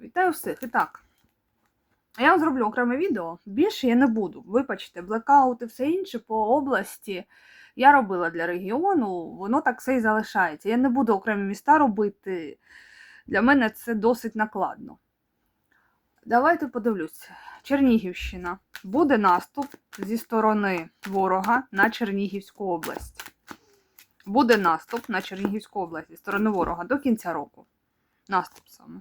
Вітаю всіх. І так. Я вам зроблю окреме відео. Більше я не буду. Вибачте, блекаут і все інше по області. Я робила для регіону, воно так все і залишається. Я не буду окремі міста робити. Для мене це досить накладно. Давайте подивлюсь. Чернігівщина. Буде наступ зі сторони ворога на Чернігівську область. Буде наступ на Чернігівську область зі сторони ворога до кінця року. Наступ саме.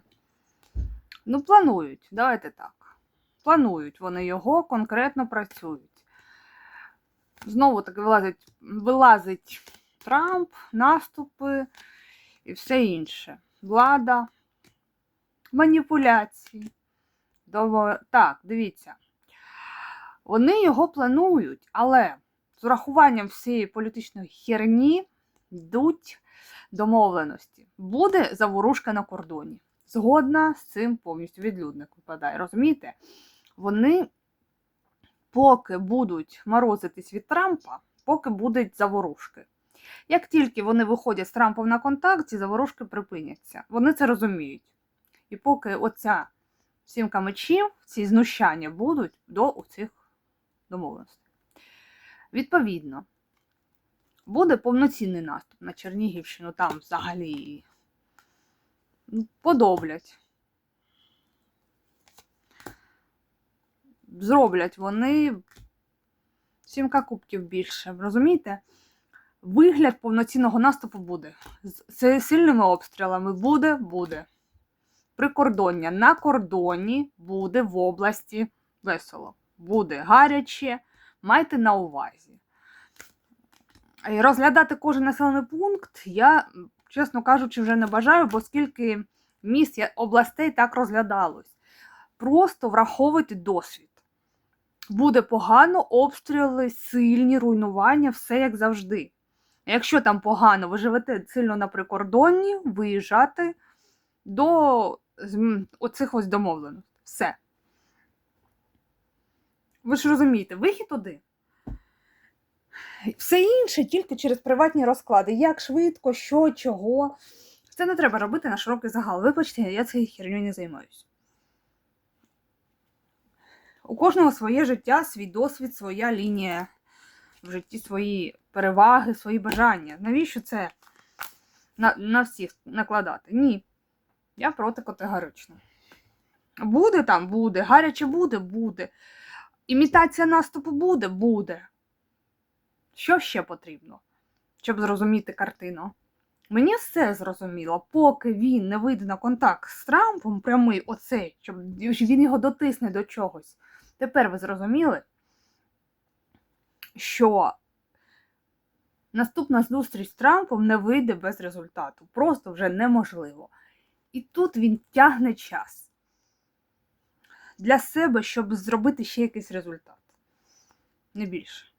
Ну, планують, давайте так. Планують вони його, конкретно працюють. Знову таки вилазить, вилазить Трамп, наступи і все інше. Влада, маніпуляції. Дово- Так, дивіться. Вони його планують, але з урахуванням всієї політичної херні йдуть домовленості. Буде заворушка на кордоні. Згодна з цим повністю відлюдник випадає. Розумієте? Вони, поки будуть морозитись від Трампа, поки будуть заворушки. Як тільки вони виходять з Трампом на контакт, ці заворушки припиняться. Вони це розуміють. І поки оця сімка мечів, ці знущання будуть до цих домовленостей. Відповідно, буде повноцінний наступ на Чернігівщину, там взагалі подоблять. Зроблять вони сімка кубків більше, розумієте? Вигляд повноцінного наступу буде. З сильними обстрілами буде, буде. Прикордоння на кордоні буде в області весело. Буде гаряче, майте на увазі. Розглядати кожен населений пункт я, чесно кажучи, вже не бажаю, бо скільки міст областей так розглядалось. Просто враховуйте досвід. Буде погано, обстріли, сильні руйнування, все як завжди. Якщо там погано, ви живете сильно на прикордонні, виїжджати до оцих ось домовленостей. Все. Ви ж розумієте, вихід один. Все інше тільки через приватні розклади. Як швидко, що, чого. Це не треба робити на широкий загал. Вибачте, я цією херню не займаюся. У кожного своє життя, свій досвід, своя лінія в житті, свої переваги, свої бажання. Навіщо це на, на всіх накладати? Ні. Я проти категорично. Буде там, буде. Гаряче буде, буде. Імітація наступу буде, буде. Що ще потрібно, щоб зрозуміти картину? Мені все зрозуміло, поки він не вийде на контакт з Трампом, прямий оцей, щоб він його дотисне до чогось. Тепер ви зрозуміли, що наступна зустріч з Трампом не вийде без результату. Просто вже неможливо. І тут він тягне час для себе, щоб зробити ще якийсь результат. Не більше.